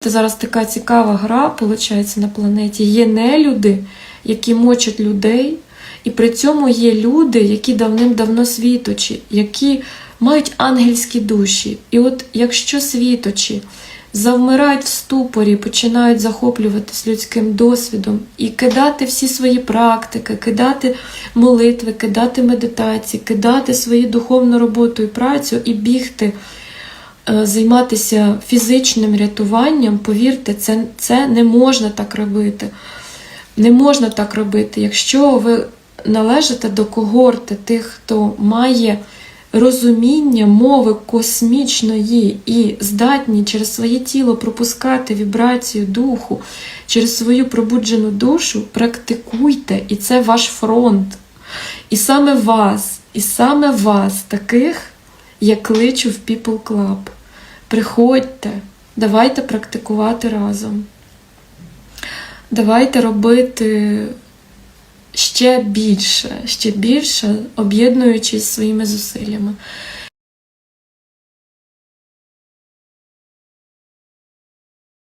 Це зараз така цікава гра, виходить, на планеті. Є нелюди, які мочать людей, і при цьому є люди, які давним-давно світочі, які мають ангельські душі. І от якщо світочі завмирають в ступорі, починають захоплюватись людським досвідом і кидати всі свої практики, кидати молитви, кидати медитації, кидати свою духовну роботу і працю і бігти займатися фізичним рятуванням, повірте, це, це не можна так робити. Не можна так робити. Якщо ви належите до когорти тих, хто має розуміння мови космічної і здатні через своє тіло пропускати вібрацію духу, через свою пробуджену душу, практикуйте, і це ваш фронт. І саме вас, і саме вас, таких, я кличу в People Club. Приходьте, давайте практикувати разом. Давайте робити ще більше, ще більше, об'єднуючись своїми зусиллями.